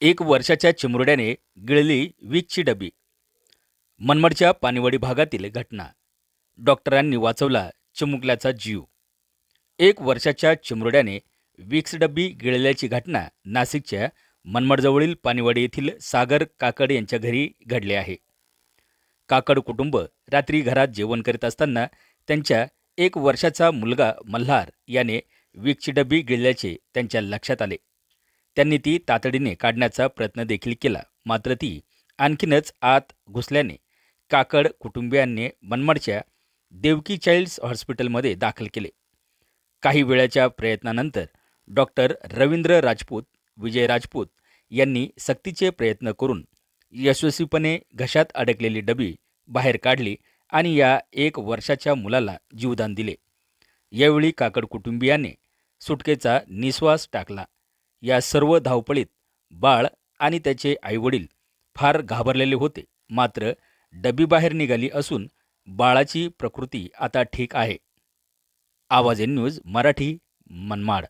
एक वर्षाच्या चिमुरड्याने गिळली वीजची डबी. मनमडच्या पानिवडी भागातील घटना. डॉक्टरांनी वाचवला चिमुकल्याचा जीव. एक वर्षाच्या चिमुरड्याने विक्स डबी गिळल्याची घटना नाशिकच्या मनमडजवळील पानिवाडी येथील सागर काकड यांच्या घरी घडले आहे. काकड कुटुंब रात्री घरात जेवण करीत असताना त्यांच्या एक वर्षाचा मुलगा मल्हार याने विक्सची डबी गिळल्याचे त्यांच्या लक्षात आले. त्यांनी ती तातडीने काढण्याचा प्रयत्न देखील केला. मात्र ती आणखीनच आत घुसल्याने काकड कुटुंबियांनी मनमाडच्या देवकी चाइल्ड्स हॉस्पिटलमध्ये दाखल केले. काही वेळाच्या प्रयत्नानंतर डॉक्टर रवींद्र राजपूत विजय राजपूत यांनी सक्तीचे प्रयत्न करून यशस्वीपणे घशात अडकलेली डबी बाहेर काढली आणि या एक वर्षाच्या मुलाला जीवदान दिले. यावेळी काकड कुटुंबियाने सुटकेचा निश्वास टाकला या सर्व धावपळीत बाळ आणि त्याचे आईवडील फार घाबरलेले होते. मात्र डबी बाहेर निघाली असून बाळाची प्रकृती आता ठीक आहे. आवाज एन न्यूज मराठी मनमाड.